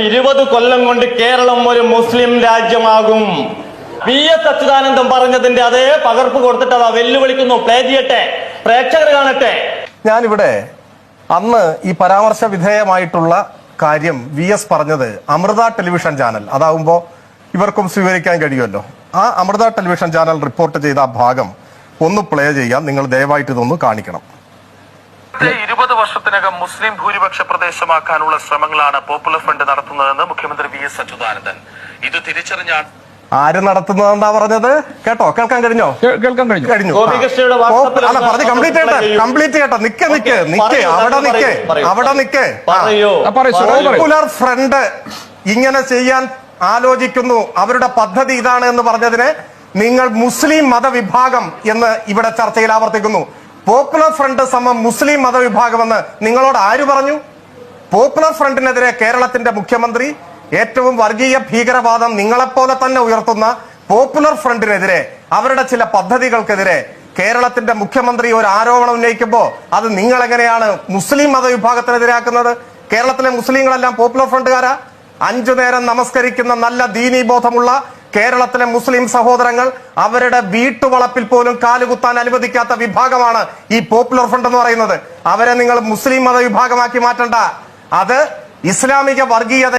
ഇരുപത് കൊല്ലം കൊണ്ട് കേരളം ഒരു മുസ്ലിം രാജ്യമാകും. വി എസ് അച്യുതാനന്ദൻ പറഞ്ഞതിന്റെ അതേ പകർപ്പ് കൊടുത്തിട്ട് അതാ വെല്ലുവിളിക്കുന്നു. പ്ലേ ചെയ്യട്ടെ. പ്രേക്ഷകർ കാണട്ടെ. ഞാനിവിടെ അന്ന് ഈ പരാമർശ വിധേയമായിട്ടുള്ള കാര്യം വി എസ് പറഞ്ഞത് അമൃത ടെലിവിഷൻ ചാനൽ. അതാവുമ്പോൾ ഇവർക്കും സ്വീകരിക്കാൻ കഴിയുമല്ലോ. ആ അമൃത ടെലിവിഷൻ ചാനൽ റിപ്പോർട്ട് ചെയ്ത ആ ഭാഗം ഒന്ന് പ്ലേ ചെയ്യാം നിങ്ങൾ ദയവായിട്ട് ഇതൊന്ന് കാണിക്കണം. ഇരുപത് വർഷത്തിനകം മുസ്ലിം ഭൂരിപക്ഷ പ്രദേശമാക്കാനുള്ള ശ്രമങ്ങളാണ് പോപ്പുലർ ഫ്രണ്ട് നടത്തുന്നതെന്ന് മുഖ്യമന്ത്രി വി എസ് അച്യുതാനന്ദൻ. ഇത് തിരിച്ചറിഞ്ഞാണ് ആര് നടത്തുന്നതെന്നാ പറഞ്ഞത്? കേട്ടോ കേൾക്കാൻ കഴിഞ്ഞോ? കേൾക്കാൻ കഴിഞ്ഞു. കഴിഞ്ഞു. അല്ല പറഞ്ഞ് കംപ്ലീറ്റ് ചെയ്യട്ടെ. കംപ്ലീറ്റ് ചെയ്യട്ടെ. നിക്ക് നിക്ക് നിക്കേ. അവിടെ നിക്കേ അവിടെ നിക്ക്. പോപ്പുലർ ഫ്രണ്ട് ഇങ്ങനെ ചെയ്യാൻ ആലോചിക്കുന്നു. അവരുടെ പദ്ധതി ഇതാണ് എന്ന് പറഞ്ഞതിന് നിങ്ങൾ മുസ്ലിം മതവിഭാഗം എന്ന് ഇവിടെ ചർച്ചയിൽ ആവർത്തിക്കുന്നു. പോപ്പുലർ ഫ്രണ്ട് സമം മുസ്ലിം മതവിഭാഗമെന്ന് നിങ്ങളോട് ആര് പറഞ്ഞു? പോപ്പുലർ ഫ്രണ്ടിനെതിരെ കേരളത്തിന്റെ മുഖ്യമന്ത്രി ഏറ്റവും വർഗീയ ഭീകരവാദം നിങ്ങളെപ്പോലെ തന്നെ ഉയർത്തുന്ന പോപ്പുലർ ഫ്രണ്ടിനെതിരെ അവരുടെ ചില പദ്ധതികൾക്കെതിരെ കേരളത്തിന്റെ മുഖ്യമന്ത്രി ഒരു ആരോപണം ഉന്നയിക്കുമ്പോൾ അത് നിങ്ങൾ എങ്ങനെയാണ് മുസ്ലിം മതവിഭാഗത്തിനെതിരാക്കുന്നത്? കേരളത്തിലെ മുസ്ലിങ്ങളെല്ലാം പോപ്പുലർ ഫ്രണ്ടുകാരാ? അഞ്ചു നേരം നമസ്കരിക്കുന്ന നല്ല ദീനീ ബോധമുള്ള കേരളത്തിലെ മുസ്ലിം സഹോദരങ്ങൾ അവരുടെ വീട്ടുവളപ്പിൽ പോലും കാലുകുത്താൻ അനുവദിക്കാത്ത വിഭാഗമാണ് ഈ പോപ്പുലർ ഫ്രണ്ട് എന്ന് പറയുന്നത്. അവരെ നിങ്ങൾ മുസ്ലിം മത വിഭാഗമാക്കി മാറ്റണ്ട. അത് ഇസ്ലാമിക വർഗീയത